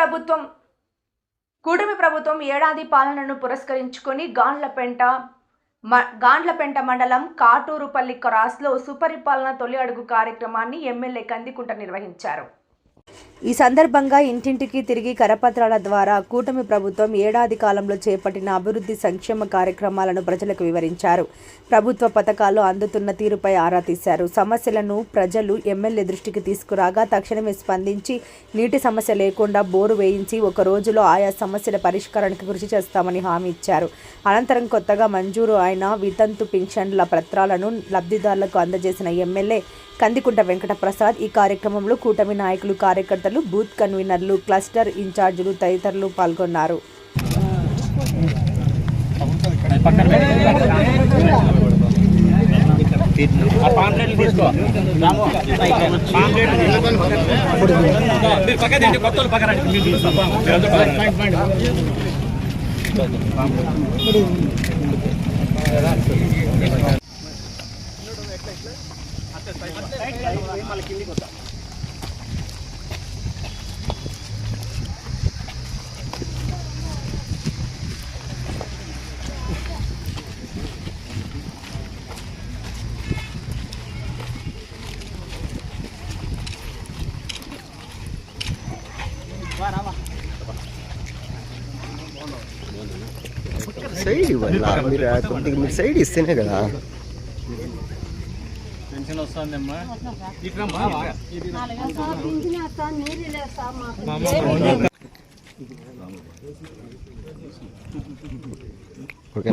ప్రభుత్వం కూటమి ప్రభుత్వం ఏడాది పాలనను పురస్కరించుకొని గాండ్లపెంట మ గాండ్లపెంట మండలం కాటూరుపల్లి క్రాస్లో సుపరిపాలన తొలి అడుగు కార్యక్రమాన్ని ఎమ్మెల్యే కందికుంట నిర్వహించారు. ఈ సందర్భంగా ఇంటింటికి తిరిగి కరపత్రాల ద్వారా కూటమి ప్రభుత్వం ఏడాది కాలంలో చేపట్టిన అభివృద్ధి సంక్షేమ కార్యక్రమాలను ప్రజలకు వివరించారు. ప్రభుత్వ పథకాలు అందుతున్న తీరుపై ఆరా తీశారు. సమస్యలను ప్రజలు ఎమ్మెల్యే దృష్టికి తీసుకురాగా తక్షణమే స్పందించి నీటి సమస్య లేకుండా బోరు వేయించి ఒక రోజులో ఆయా సమస్యల పరిష్కారానికి కృషి చేస్తామని హామీ ఇచ్చారు. అనంతరం కొత్తగా మంజూరు అయిన వితంతు పింఛన్ల పత్రాలను లబ్ధిదారులకు అందజేసిన ఎమ్మెల్యే కందికుంట వెంకటప్రసాద్ ఈ కార్యక్రమంలో కూటమి నాయకులు కార్యకర్తలు బూత్ కన్వీనర్లు క్లస్టర్ ఇన్ఛార్జీలు తదితరులు పాల్గొన్నారు. ఆ పాంప్లెట్లు తీసుకో రాము పాంప్లెట్లు సైడ్ ఇవ్వాలి? మీరు కొద్దిగా మీరు సైడ్ ఇస్తేనే కదా. పెన్షన్ వస్తుందమ్మా ఇట్రమ్మా okay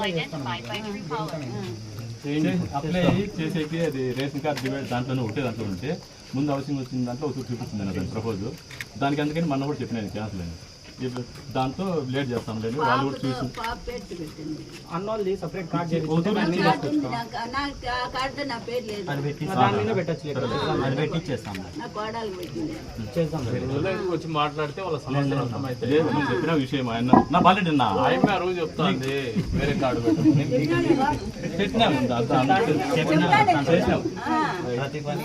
Identified by true color. Apply చేసేకి అది రేషన్ కార్డ్ డివైడ్ దాంట్లోనే ఒకటే దాంట్లో ఉంటే ముందు అవసరం వచ్చిన దాంట్లో ఒక చూపిస్తుంది దాని ప్రపోజ్. దానికి అందుకని మొన్న కూడా చెప్పిన క్యాన్సిల్ అని దాంతో లేట్ చేస్తాం లేదు. వాళ్ళు కూడా చూసి అన్నోళ్ళది సపరేట్ కార్డ్ చేసి ఒకటో రెండు కార్డు నా పేరు లేదు. అది పెట్టి దాని మీద పెట్టచ్చు అది పెట్టి ఇచ్చేస్తాం నా కోడలు పెట్టింది. చేస్తాం వచ్చి మాట్లాడితే వాళ్ళ సమస్యలు అర్థమైతే చెప్పిన విషయం ఆయన. నా ఆయన రోజు చెప్తాంది వేరే కార్డు పెట్టు పెట్టినాం చేసినాం ప్రతి పని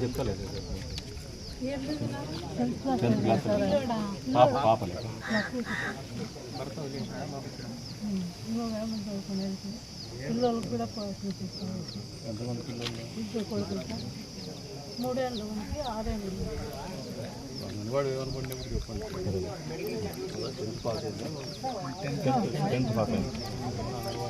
చెప్తలేదు. టెన్త్ క్లాస్ పాప పాప లెక్క పిల్లలకు కూడా ఇద్దరు కొడుకులు మూడేళ్ళు ఉంటే ఆరేళ్ళు. చెప్పండి. టెన్త్ పాస్ టెన్త్ పాస్ అయింది